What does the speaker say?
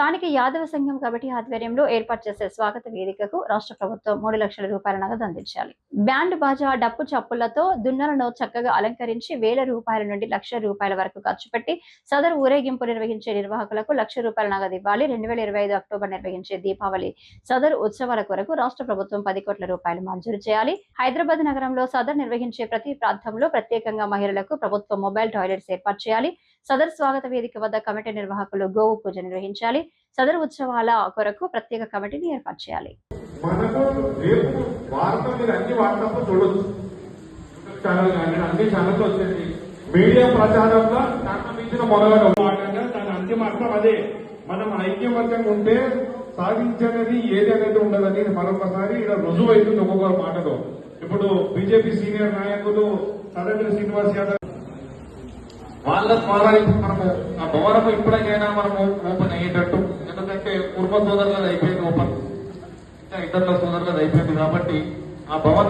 స్థానిక యాదవ సంఘం కమిటీ ఆధ్వర్యంలో ఏర్పాటు చేసే స్వాగత వేదికకు రాష్ట్ర ప్రభుత్వం మూడు లక్షల రూపాయల నగదు అందించాలి. బ్యాండ్ బాజా డప్పు చప్పులతో దున్నలను చక్కగా అలంకరించి వేల రూపాయల నుండి లక్ష రూపాయల వరకు ఖర్చు పెట్టి సదరు ఊరేగింపు నిర్వహించే నిర్వాహకులకు లక్ష రూపాయల నగదు ఇవ్వాలి. రెండు వేల ఇరవై ఐదు అక్టోబర్ నిర్వహించే దీపావళి సదరు ఉత్సవాల కొరకు రాష్ట్ర ప్రభుత్వం పది కోట్ల రూపాయలు మంజూరు చేయాలి. హైదరాబాద్ నగరంలో సదర్ నిర్వహించే ప్రతి ప్రాంతంలో ప్రత్యేకంగా మహిళలకు ప్రభుత్వం మొబైల్ టాయిలెట్స్ ఏర్పాటు చేయాలి. సదర్ స్వాగత వేదిక వద్ద కమిటీ నిర్వాహకులు గోవు పూజ నిర్వహించాలి. సదర్ ఉత్సవాల కొరకు ప్రత్యేక కమిటీని ఏర్పాటు చేయాలి. మనకు మీడియా ప్రచారంలో దాని అంతిమ అర్థం అదే. మనం ఐక్యమత్యంగా ఉంటే ఏది అనేది ఉండదని మరొకసారి ఇలా రుజువు అవుతుంది ఒక్కొక్క మాటలో. ఇప్పుడు బీజేపీ సీనియర్ నాయకులు సరేంద్ర శ్రీనివాస్ యాదవ్ వాళ్ళ ద్వారా ఇప్పుడు మనము ఆ భవనం ఇప్పటికైనా మనము ఓపెన్ అయ్యేటట్టు. ఎందుకంటే కుర్మ సోదరులది అయిపోయింది ఓపెన్. ఇంకా ఇతరుల సోదరులది అయిపోయింది కాబట్టి ఆ భవన